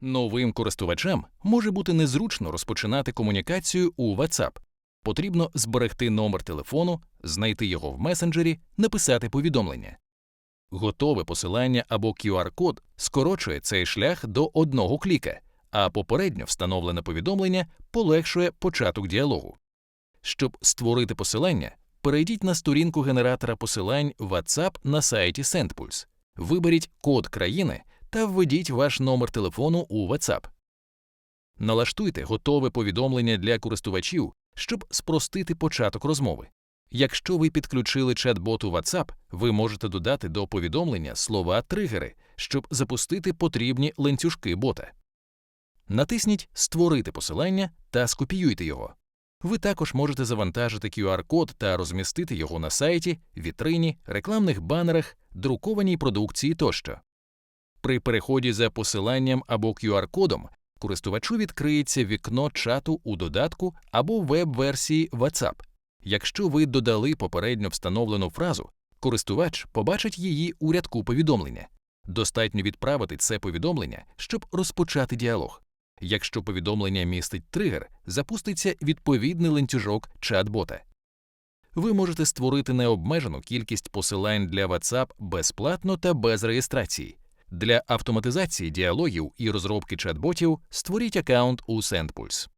Новим користувачам може бути незручно розпочинати комунікацію у WhatsApp. Потрібно зберегти номер телефону, знайти його в месенджері, написати повідомлення. Готове посилання або QR-код скорочує цей шлях до одного кліка, а попередньо встановлене повідомлення полегшує початок діалогу. Щоб створити посилання, перейдіть на сторінку генератора посилань WhatsApp на сайті SendPulse, виберіть код країни та введіть ваш номер телефону у WhatsApp. Налаштуйте готове повідомлення для користувачів, щоб спростити початок розмови. Якщо ви підключили чат-бот у WhatsApp, ви можете додати до повідомлення слова-тригери, щоб запустити потрібні ланцюжки бота. Натисніть Створити посилання та скопіюйте його. Ви також можете завантажити QR-код та розмістити його на сайті, вітрині, рекламних банерах, друкованій продукції тощо. При переході за посиланням або QR-кодом користувачу відкриється вікно чату у додатку або веб-версії WhatsApp. Якщо ви додали попередньо встановлену фразу, користувач побачить її у рядку повідомлення. Достатньо відправити це повідомлення, щоб розпочати діалог. Якщо повідомлення містить тригер, запуститься відповідний ланцюжок чат-бота. Ви можете створити необмежену кількість посилань для WhatsApp безплатно та без реєстрації. Для автоматизації діалогів і розробки чат-ботів створіть аккаунт у SendPulse.